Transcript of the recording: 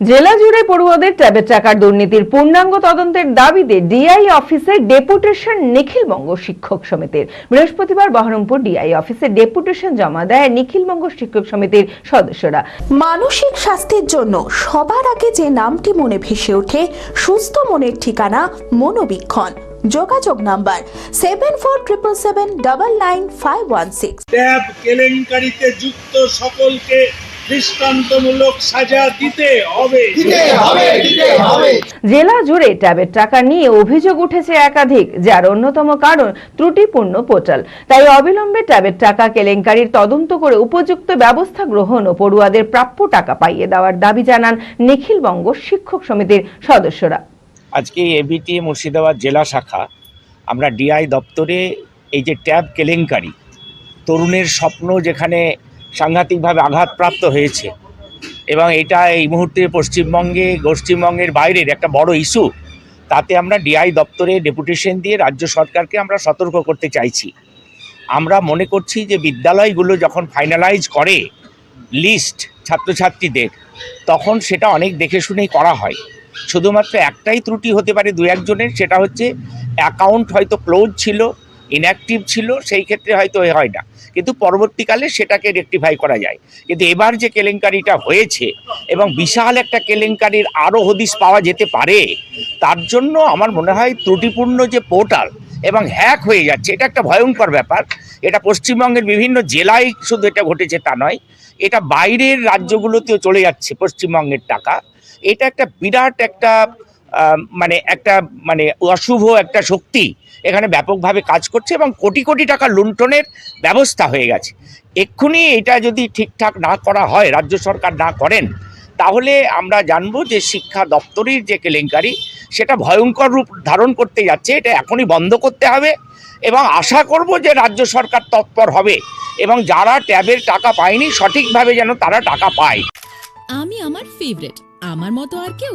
জেলা জুড়ে পড়ুয়াদের ট্যাবের টাকার দুর্নীতির পূর্ণাঙ্গ তদন্তের দাবিতে ডিআই অফিসে ডেপুটেশন নিখিলবঙ্গ শিক্ষক সমিতির। বৃহস্পতিবার বহরমপুর ডিআই অফিসে ডেপুটেশন জমা দেয় নিখিলবঙ্গ শিক্ষক সমিতির সদস্যরা। মানসিক স্বাস্থ্যের জন্য সবার আগে যে নামটি মনে ভেসে ওঠে সুস্থ মনের ঠিকানা মনোবীক্ষণ। যোগাযোগ number seven four triple seven double nine five one six. Tab কেলেঙ্কারিতে যুক্ত সকলকে দৃষ্টান্তমূলক সাজা দিতে হবে। জেলা জুড়ে ট্যাবের টাকা নিয়ে অভিযোগ উঠেছে একাধিক যার অন্যতম কারণ ত্রুটিপূর্ণ পোর্টাল। তাই অবিলম্বে ট্যাবের টাকা কেলেঙ্কারির তদন্ত করে উপযুক্ত ব্যবস্থা গ্রহণ ও পড়ুয়াদের প্রাপ্য টাকা পাইয়ে দেওয়ার দাবি জানান নিখিলবঙ্গ শিক্ষক সমিতির সদস্যরা। আজকে এবিটি মুর্শিদাবাদ জেলা শাখা আমরা ডিআই দপ্তরে এই যে ট্যাব কেলেঙ্কারি তরুণের স্বপ্ন যেখানে সাংঘাতিকভাবে আঘাতপ্রাপ্ত হয়েছে। এবং এটা এই মুহূর্তে পশ্চিমবঙ্গে, পশ্চিমবঙ্গের বাইরের একটা বড় ইস্যু তাতে আমরা ডিআই দপ্তরে ডেপুটেশন দিয়ে রাজ্য সরকারকে আমরা সতর্ক করতে চাইছি। আমরা মনে করছি যে বিদ্যালয়গুলো যখন ফাইনালাইজ করে লিস্ট ছাত্রছাত্রীদের, তখন সেটা অনেক দেখে শুনেই করা হয়। শুধুমাত্র একটাই ত্রুটি হতে পারে দু একজনের সেটা হচ্ছে অ্যাকাউন্ট হয়তো ক্লোজ ছিল ইনঅ্যাক্টিভ ছিল, সেই ক্ষেত্রে হয়তো হয় না। কিন্তু পরবর্তীকালে সেটাকে রেকটিফাই করা যায়। কিন্তু এবার যে কেলেঙ্কারিটা হয়েছে এবং বিশাল একটা কেলেঙ্কারির আরও হদিশ পাওয়া যেতে পারে, তার জন্য আমার মনে হয় ত্রুটিপূর্ণ যে পোর্টাল এবং হ্যাক হয়ে যাচ্ছে, এটা একটা ভয়ঙ্কর ব্যাপার। এটা পশ্চিমবঙ্গের বিভিন্ন জেলায় শুধু এটা ঘটেছে তা নয়, এটা বাইরের রাজ্যগুলোতেও চলে যাচ্ছে পশ্চিমবঙ্গের টাকা। এটা একটা বিরাট একটা মানে একটা মানে অশুভ একটা শক্তি এখানে ব্যাপকভাবে কাজ করছে এবং কোটি কোটি টাকা লুণ্ঠনের ব্যবস্থা হয়ে গেছে। এক্ষুনি এটা যদি ঠিকঠাক না করা হয়, রাজ্য সরকার না করেন, তাহলে আমরা জানব যে শিক্ষা দপ্তরের যে কেলেঙ্কারি, সেটা ভয়ঙ্কর রূপ ধারণ করতে যাচ্ছে, এটা এখনই বন্ধ করতে হবে এবং আশা করব যে রাজ্য সরকার তৎপর হবে এবং যারা ট্যাবের টাকা পায়নি, সঠিকভাবে যেন তারা টাকা পায়। আমি আমার ফেভারিট আমার মতো আর কেউ?